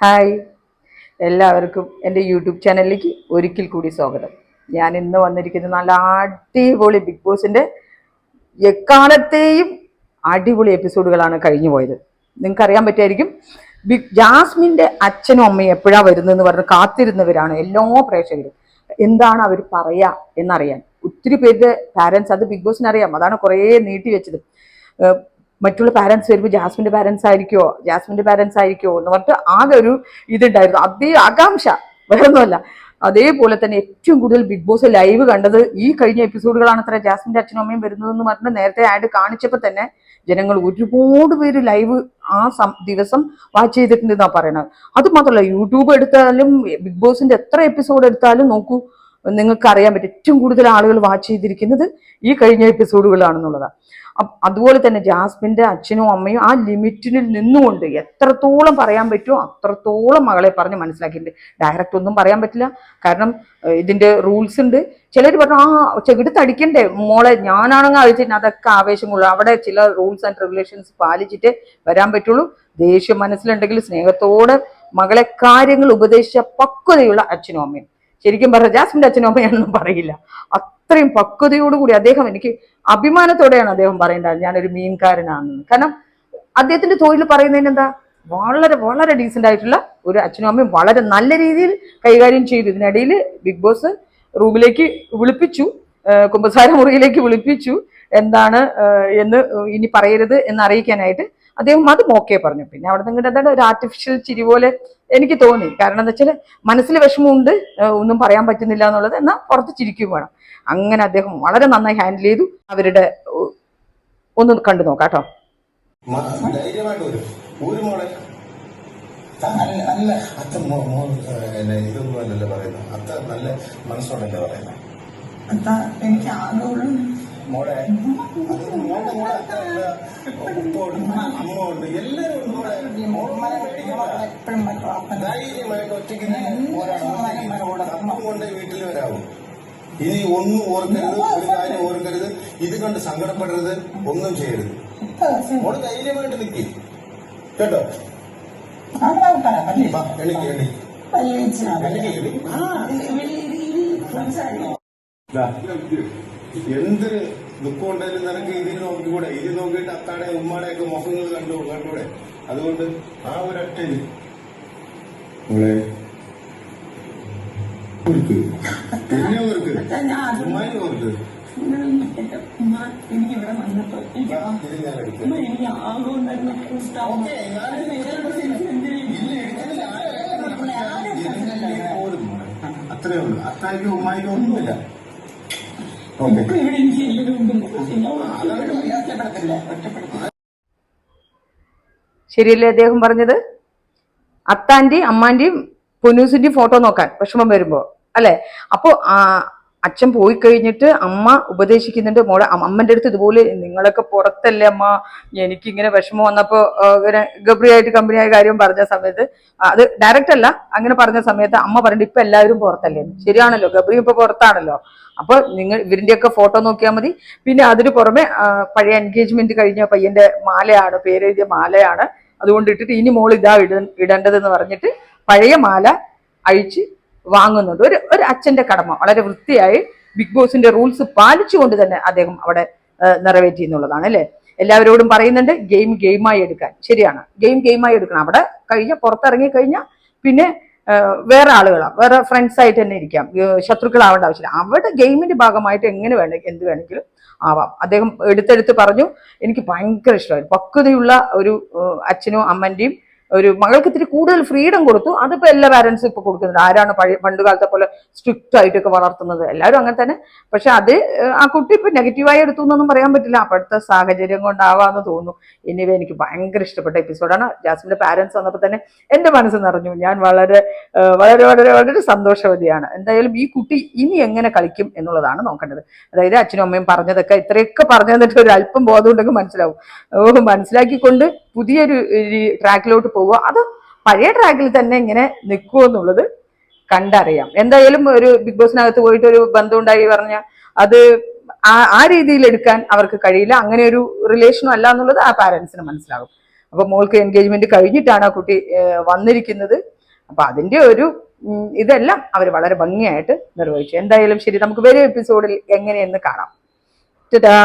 Hi. എല്ലാവർക്കും എന്റെ YouTube ചാനലിലേക്ക് ഒരിക്കൽ കൂടി സ്വാഗതം. ഞാൻ ഇന്ന് വന്നിരിക്കുന്നത് നല്ല അടിപൊളി ബിഗ് ബോസിന്റെ എക്കാലത്തെയും അടിപൊളി എപ്പിസോഡുകളാണ് കഴിഞ്ഞു പോയത്. നിങ്ങൾക്ക് അറിയാൻ പറ്റുമായിരിക്കും ബിഗ് ജാസ്മിന്റെ അച്ഛനും അമ്മയും എപ്പോഴാണ് വരുന്നതെന്ന് പറഞ്ഞ് കാത്തിരുന്നവരാണ് എല്ലാ പ്രേക്ഷകരും. എന്താണ് അവർ പറയുക എന്നറിയാൻ. ഒത്തിരി പേരുടെ പാരൻസ് അത് ബിഗ് ബോസിന് അറിയാം അതാണ് കുറേ നീട്ടി വെച്ചത്. മറ്റുള്ള പാരൻസ് വരുമ്പോൾ ജാസ്മിന്റെ പാരൻസ് ആയിരിക്കുമോ ജാസ്മിന്റെ പാരൻസ് ആയിരിക്കുമോ എന്ന് പറഞ്ഞിട്ട് ആകെ ഒരു ഇതുണ്ടായിരുന്നു. അതേ ആകാംക്ഷ. വേറൊന്നുമല്ല. അതേപോലെ തന്നെ ഏറ്റവും കൂടുതൽ ബിഗ് ബോസ് ലൈവ് കണ്ടത് ഈ കഴിഞ്ഞ എപ്പിസോഡുകളാണ് അത്ര ജാസ്മിന്റെ അച്ഛനും അമ്മയും വരുന്നതെന്ന് പറഞ്ഞിട്ട് നേരത്തെ ആയിട്ട് കാണിച്ചപ്പോൾ തന്നെ ജനങ്ങൾ ഒരുപാട് പേര് ലൈവ് ആ ദിവസം വാച്ച് ചെയ്തിട്ടുണ്ട് എന്നാണ് പറയുന്നത് അത് മാത്രമല്ല യൂട്യൂബ് എടുത്താലും ബിഗ് ബോസിന്റെ എത്ര എപ്പിസോഡ് എടുത്താലും നോക്കൂ നിങ്ങൾക്ക് അറിയാൻ പറ്റും. ഏറ്റവും കൂടുതൽ ആളുകൾ വാച്ച് ചെയ്തിരിക്കുന്നത് ഈ കഴിഞ്ഞ എപ്പിസോഡുകളാണെന്നുള്ളതാണ് അതുപോലെ തന്നെ ജാസ്മിന്റെ അച്ഛനും അമ്മയും ആ ലിമിറ്റിൽ നിന്നുകൊണ്ട് എത്രത്തോളം പറയാൻ പറ്റുമോ അത്രത്തോളം മകളെ പറഞ്ഞ് മനസ്സിലാക്കിയിട്ടുണ്ട്. ഡയറക്റ്റ് ഒന്നും പറയാൻ പറ്റില്ല. കാരണം ഇതിന്റെ റൂൾസ് ഉണ്ട്. ചിലർ പറഞ്ഞു ആ ചെകിടത്ത് അടിക്കണ്ടേ? മോളെ ഞാനാണെങ്കിൽ അഴിച്ചിട്ട് അതൊക്കെ ആവേശം കൊള്ളും. അവിടെ ചില റൂൾസ് ആൻഡ് റെഗുലേഷൻസ് പാലിച്ചിട്ട് വരാൻ പറ്റുള്ളൂ. ദേഷ്യം മനസ്സിലുണ്ടെങ്കിൽ സ്നേഹത്തോടെ മകളെ കാര്യങ്ങൾ ഉപദേശിച്ച പക്വതയുള്ള അച്ഛനും അമ്മയും. ശരിക്കും പറഞ്ഞ ജാസ്മിന്റെ അച്ഛനും അമ്മയാണെന്നും പറയില്ല. അത്രയും പക്വതയോടുകൂടി അദ്ദേഹം എനിക്ക് അഭിമാനത്തോടെയാണ് അദ്ദേഹം പറയേണ്ടത് ഞാനൊരു മീൻകാരനാണെന്ന്. കാരണം അദ്ദേഹത്തിന്റെ തൊഴിൽ പറയുന്നതിന് എന്താ? വളരെ വളരെ ഡീസെന്റ് ആയിട്ടുള്ള ഒരു അച്ഛനും അമ്മയും വളരെ നല്ല രീതിയിൽ കൈകാര്യം ചെയ്തു. ഇതിനിടയിൽ ബിഗ് ബോസ് റൂമിലേക്ക് വിളിപ്പിച്ചു. കുമ്പസാര മുറിയിലേക്ക് വിളിപ്പിച്ചു. എന്താണ് എന്ന് ഇനി പറയരുത് എന്ന് അറിയിക്കാനായിട്ട് അദ്ദേഹം അത് ഓക്കെ പറഞ്ഞു. പിന്നെ അവിടെ നിങ്ങളുടെ എന്താണ് ഒരു ആർട്ടിഫിഷ്യൽ ചിരി പോലെ എനിക്ക് തോന്നി. കാരണം എന്താ വെച്ചാൽ മനസ്സിൽ വിഷമമുണ്ട് ഒന്നും പറയാൻ പറ്റുന്നില്ല എന്നുള്ളത്. എന്നാൽ പുറത്ത് ചിരിക്കും വേണം. അങ്ങനെ അദ്ദേഹം വളരെ നന്നായി ഹാൻഡിൽ ചെയ്തു. അവരുടെ ഒന്ന് കണ്ടു നോക്കാം കേട്ടോ. അല്ല അത്ത ഇതൊന്നും അല്ലല്ലോ പറയുന്നത്? അത്ത നല്ല മനസ്സോടല്ലേ പറയുന്നത്? അതാ എനിക്ക് ആകെയുള്ളൂ മോളെ. അത് എല്ലാരും ധൈര്യമായിട്ട് ഒറ്റയ്ക്ക് അപ്പം കൊണ്ട് വീട്ടിൽ വരാവൂ. ഇനി ഒന്നും ഓർക്കരുത്. ഒരു കാര്യം ഓർക്കരുത്. ഇത് കണ്ട് സങ്കടപ്പെടരുത്. ഒന്നും ചെയ്യരുത്. മോൾ ധൈര്യമായിട്ട് നിൽക്കി കേട്ടോ? എണീക്ക് എണീക്ക്. എണീക്ക് എണീക്ക്. ദുഃഖം ഉണ്ടായാലും നിനക്ക് ഇതിൽ നോക്കിക്കൂടെ? ഇതിൽ നോക്കിയിട്ട് അത്താടെ ഉമ്മാടെ ഒക്കെ മുഖങ്ങൾ കണ്ടു കണ്ടൂടെ? അതുകൊണ്ട് ആ ഒരൊറ്റ നമ്മളെ മോളെ ഓർക്ക് എന്നെ ഓർക്ക് ഉമ്മാനെ ഓർക്ക് എനിക്ക് ഇവിടെ വന്നപ്പോ എനിക്ക്. അത്രേ ഉള്ളൂ. അത്തായിക്കും ഉമ്മായിക്കും ഒന്നുമില്ല. ഇവിടെ ശരിയല്ലേ അദ്ദേഹം പറഞ്ഞത്? അത്താന്റെയും അമ്മാന്റെയും പൊന്നൂസിന്റെയും ഫോട്ടോ നോക്കാൻ വിഷമം വരുമ്പോ അല്ലെ? അപ്പോ ആ അച്ഛൻ പോയി കഴിഞ്ഞിട്ട് അമ്മ ഉപദേശിക്കുന്നുണ്ട് മോളെ അമ്മന്റെ അടുത്ത് ഇതുപോലെ നിങ്ങളൊക്കെ പുറത്തല്ലേ അമ്മ? എനിക്ക് ഇങ്ങനെ വിഷമം വന്നപ്പോ ഇങ്ങനെ ഗബ്രിയായിട്ട് കമ്പനിയായ കാര്യം പറഞ്ഞ സമയത്ത് അത് ഡയറക്റ്റ് അല്ല അങ്ങനെ പറഞ്ഞ സമയത്ത് അമ്മ പറഞ്ഞിട്ട് ഇപ്പൊ എല്ലാവരും പുറത്തല്ലേ? ശരിയാണല്ലോ ഗബ്രി ഇപ്പൊ പുറത്താണല്ലോ. അപ്പൊ നിങ്ങൾ ഇവരിന്റെയൊക്കെ ഫോട്ടോ നോക്കിയാൽ മതി. പിന്നെ അതിന് പുറമെ പഴയ എൻഗേജ്മെന്റ് കഴിഞ്ഞ പയ്യന്റെ മാലയാണ് പേരെഴുതിയ മാലയാണ്. അതുകൊണ്ട് ഇട്ടിട്ട് ഇനി മോൾ ഇതാ ഇട ഇടേണ്ടതെന്ന് പറഞ്ഞിട്ട് പഴയ മാല അഴിച്ച് വാങ്ങുന്നത്. ഒരു ഒരു അച്ഛന്റെ കടമ. വളരെ വൃത്തിയായി ബിഗ് ബോസിന്റെ റൂൾസ് പാലിച്ചുകൊണ്ട് തന്നെ അദ്ദേഹം അവിടെ നിറവേറ്റി എന്നുള്ളതാണ് അല്ലേ? എല്ലാവരോടും പറയുന്നുണ്ട് ഗെയിം ഗെയിമായി എടുക്കാൻ. ശരിയാണ്. ഗെയിം ഗെയിമായി എടുക്കണം. അവിടെ കഴിഞ്ഞ പുറത്തിറങ്ങി കഴിഞ്ഞാൽ പിന്നെ വേറെ ആളുകളാണ് വേറെ ഫ്രണ്ട്സ് ആയിട്ട് തന്നെ ഇരിക്കാം. ശത്രുക്കളാവേണ്ട ആവശ്യമില്ല. അവിടെ ഗെയിമിന്റെ ഭാഗമായിട്ട് എങ്ങനെ വേണ എന്ത് വേണമെങ്കിലും ആവാം. അദ്ദേഹം എടുത്തെടുത്ത് പറഞ്ഞു. എനിക്ക് ഭയങ്കര ഇഷ്ടമായി. പക്വതയുള്ള ഒരു അച്ഛനും അമ്മന്റെയും ഒരു മകൾക്ക് ഇത്തിരി കൂടുതൽ ഫ്രീഡം കൊടുത്തു. അതിപ്പോ എല്ലാ പാരന്റ്സും ഇപ്പൊ കൊടുക്കുന്നുണ്ട്. ആരാണ് പഴയ പണ്ട് കാലത്തെ പോലെ സ്ട്രിക്റ്റ് ആയിട്ടൊക്കെ വളർത്തുന്നത്? എല്ലാവരും അങ്ങനെ തന്നെ. പക്ഷെ അത് ആ കുട്ടി ഇപ്പൊ നെഗറ്റീവായി എടുത്തു എന്നൊന്നും പറയാൻ പറ്റില്ല. അപ്പോഴത്തെ സാഹചര്യം കൊണ്ടാവാന്ന് തോന്നുന്നു. ഇനിവ എനിക്ക് ഭയങ്കര ഇഷ്ടപ്പെട്ട എപ്പിസോഡാണ് ജാസ്മിന്റെ പാരന്റ്സ് വന്നപ്പോൾ തന്നെ എന്റെ മനസ്സ് നിറഞ്ഞു. ഞാൻ വളരെ വളരെ വളരെ വളരെ സന്തോഷവതിയാണ്. എന്തായാലും ഈ കുട്ടി ഇനി എങ്ങനെ കളിക്കും എന്നുള്ളതാണ് നോക്കേണ്ടത്. അതായത് അച്ഛനും അമ്മയും പറഞ്ഞതൊക്കെ ഇത്രയൊക്കെ പറഞ്ഞു തന്നിട്ട് ഒരു അല്പം ബോധം ഉണ്ടെങ്കിൽ മനസ്സിലാവും മനസ്സിലാക്കിക്കൊണ്ട് പുതിയൊരു ട്രാക്കിലോട്ട് പോവുക. അത് പഴയ ട്രാക്കിൽ തന്നെ ഇങ്ങനെ നിൽക്കുമോ എന്നുള്ളത് കണ്ടറിയാം. എന്തായാലും ഒരു ബിഗ് ബോസിനകത്ത് പോയിട്ട് ഒരു ബന്ധം ഉണ്ടായി പറഞ്ഞാൽ അത് ആ ആ രീതിയിൽ എടുക്കാൻ അവർക്ക് കഴിയില്ല. അങ്ങനെ ഒരു റിലേഷനും അല്ല എന്നുള്ളത് ആ പാരന്റ്സിന് മനസ്സിലാകും. അപ്പൊ മോൾക്ക് എൻഗേജ്മെന്റ് കഴിഞ്ഞിട്ടാണ് ആ കുട്ടി വന്നിരിക്കുന്നത്. അപ്പൊ അതിന്റെ ഒരു ഇതെല്ലാം അവർ വളരെ ഭംഗിയായിട്ട് നിർവഹിച്ചു. എന്തായാലും ശരി നമുക്ക് വരും എപ്പിസോഡിൽ എങ്ങനെയെന്ന് കാണാം. ടാ